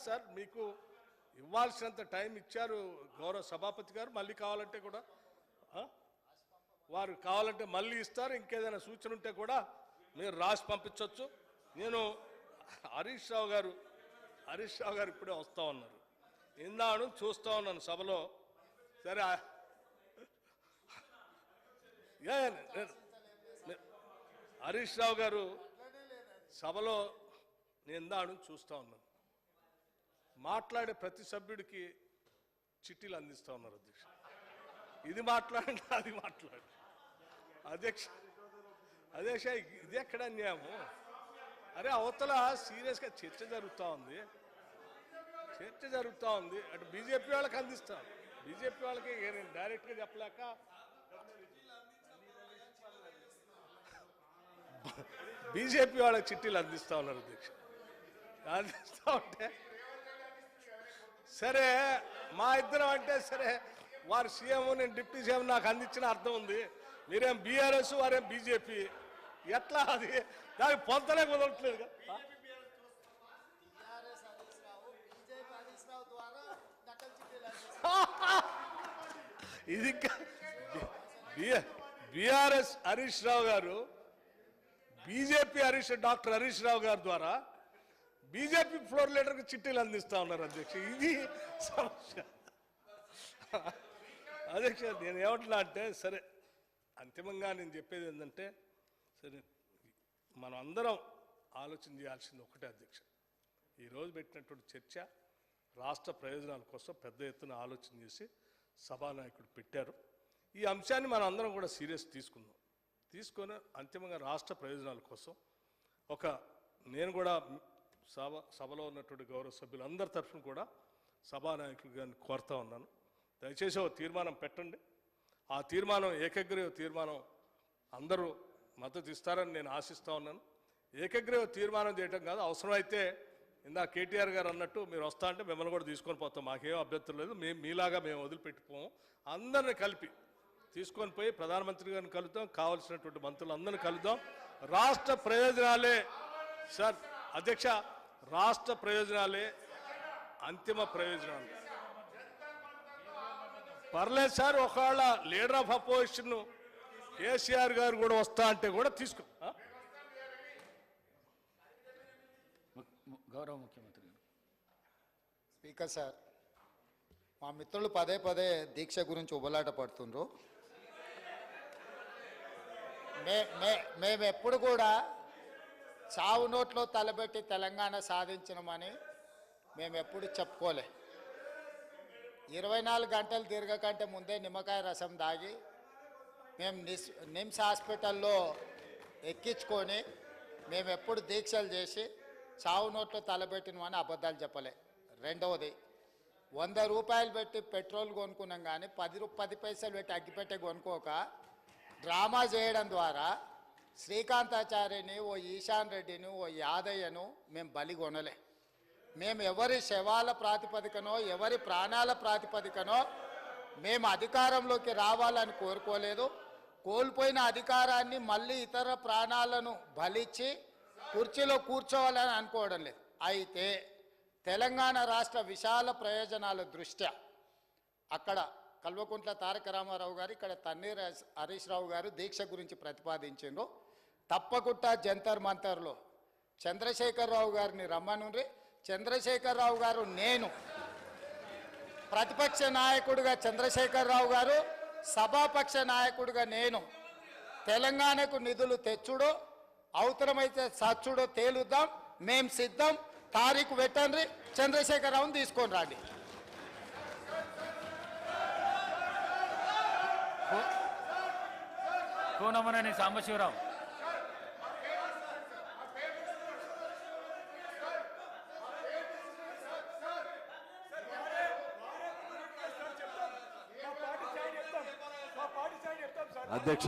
Sir మీకు ఇవ్వాల్సినంత time ఇచ్చారు గౌరవ సభాపతి గారు. మళ్ళీ కావాలంటే కూడా వారు కావాలంటే మళ్ళీ ఇస్తారు. ఇంకేదైనా సూచన ఉంటే కూడా మీరు రాసి పంపించవచ్చు నేను హరీష్ రావు గారు హరీష్ రావు గారు ఇప్పుడే వస్తా ఉన్నారు. ఇందాను చూస్తూ ఉన్నాను సభలో. సరే నేను- హరీష్ రావు గారు సభలో నేను ఇందాను చూస్తా ఉన్నాను. మాట్లాడే ప్రతి సభ్యుడికి చిట్టీలు అందిస్తా ఉన్నారు అధ్యక్ష. ఇది మాట్లాడండి అది మాట్లాడు అధ్యక్ష అధ్యక్ష ఇది ఎక్కడ అన్యాయము? అరే అవతల సీరియస్గా చర్చ జరుగుతూ ఉంది. చర్చ జరుగుతూ ఉంది. అటు బీజేపీ వాళ్ళకి అందిస్తాం. బీజేపీ వాళ్ళకి నేను డైరెక్ట్గా చెప్పలేక బీజేపీ వాళ్ళకి చిట్టీలు అందిస్తా ఉన్నారు అధ్యక్ష. అందిస్తా ఉంటే సరే మా ఇద్దరం అంటే సరే వారు సీఎం నేను డిప్యూటీ సీఎం నాకు అందించిన అర్థం ఉంది. మీరేం బీఆర్ఎస్ వారేం బీజేపీ? ఎట్లా అది? దానికి పొందలే కుదరట్లేదు ఇది BRS Harish Rao garu BJP Harish doctor Harish Rao గారి ద్వారా బీజేపీ ఫ్లోర్ లీడర్కి చిట్టీలు అందిస్తూ ఉన్నారు అధ్యక్ష. ఇది సమస్య. అధ్యక్ష నేను ఏమంటున్నా అంటే సరే అంతిమంగా నేను చెప్పేది ఏంటంటే సరే మనం అందరం ఆలోచన చేయాల్సింది ఒకటే అధ్యక్ష. ఈరోజు పెట్టినటువంటి చర్చ రాష్ట్ర ప్రయోజనాల కోసం పెద్ద ఎత్తున ఆలోచన చేసి సభానాయకుడు పెట్టారు. ఈ అంశాన్ని మనం అందరం కూడా సీరియస్ తీసుకుందాం. తీసుకొని అంతిమంగా రాష్ట్ర ప్రయోజనాల కోసం ఒక నేను కూడా సభ సభలో ఉన్నటువంటి గౌరవ సభ్యులందరి తరఫున కూడా సభానాయకులు గారిని కోరుతా ఉన్నాను. దయచేసి ఒక తీర్మానం పెట్టండి. ఆ తీర్మానం ఏకగ్రీవ తీర్మానం అందరూ మద్దతు ఇస్తారని నేను ఆశిస్తూ ఉన్నాను. ఏకగ్రీవ తీర్మానం చేయటం కాదు అవసరమైతే ఇందా కేటీఆర్ గారు అన్నట్టు మీరు వస్తా అంటే మిమ్మల్ని కూడా తీసుకొని పోతాం. మాకేం అభ్యంతరం లేదు. మేము మీలాగా మేము వదిలిపెట్టిపోము. అందరిని కలిపి తీసుకొని పోయి ప్రధానమంత్రి గారిని కలుద్దాం. కావలసినటువంటి మంత్రులు అందరిని కలుద్దాం. రాష్ట్ర ప్రయోజనాలే. సార్ అధ్యక్ష రాష్ట్ర ప్రయోజనాలే అంతిమ ప్రయోజనాలు. పర్లేదు సార్ ఒకవేళ లీడర్ ఆఫ్ అపోజిషన్ కేసీఆర్ గారు కూడా వస్తా అంటే కూడా తీసుకో. గౌరవ ముఖ్యమంత్రి గారు. స్పీకర్ సార్ మా మిత్రులు పదే పదే దీక్ష గురించి ఉబలాట పడుతుండ్రు. మే మే మేము ఎప్పుడు కూడా చావు నోట్లో తలబెట్టి తెలంగాణ సాధించినమని మేము ఎప్పుడు చెప్పుకోలే. ఇరవై నాలుగు గంటలు తిరగకంటే ముందే నిమ్మకాయ రసం దాగి మేము నిస్ నిమ్స్ హాస్పిటల్లో ఎక్కించుకొని మేము ఎప్పుడు దీక్షలు చేసి చావు నోట్లో తలబెట్టినమని అబద్ధాలు చెప్పలే. రెండవది వంద రూపాయలు పెట్టి పెట్రోల్ కొనుక్కున్నాం కానీ పది రూ పది పైసలు పెట్టి అగ్గిపెట్టే కొనుక్కోక డ్రామా చేయడం ద్వారా శ్రీకాంతాచార్యని ఓ ఈశాన్ రెడ్డిని ఓ యాదయ్యను మేము బలిగొనలే మేము ఎవరి శవాల ప్రాతిపదికనో ఎవరి ప్రాణాల ప్రాతిపదికనో మేము అధికారంలోకి రావాలని కోరుకోలేదు. కోల్పోయిన అధికారాన్ని మళ్ళీ ఇతర ప్రాణాలను బలిచ్చి కుర్చీలో కూర్చోవాలని అనుకోవడం లేదు. అయితే తెలంగాణ రాష్ట్ర విశాల ప్రయోజనాల దృష్ట్యా అక్కడ కల్వకుంట్ల తారక రామారావు గారు ఇక్కడ తన్నీర్ హరీష్- రావు గారు దీక్ష గురించి ప్రతిపాదించిండ్రు. తప్పకుండా జంతర్ మంతర్లో. చంద్రశేఖరరావు గారిని రమ్మనుండ్రి. చంద్రశేఖరరావు గారు నేను. ప్రతిపక్ష నాయకుడిగా చంద్రశేఖరరావు గారు సభాపక్ష నాయకుడిగా నేను. తెలంగాణకు నిధులు తెచ్చుడో అవసరమైతే సచ్చుడో తేలుద్దాం. మేం సిద్ధం. తారీఖు పెట్టండి చంద్రశేఖరరావుని తీసుకొని రండి. కోనమనేని సాంబశివరావు. అధ్యక్ష.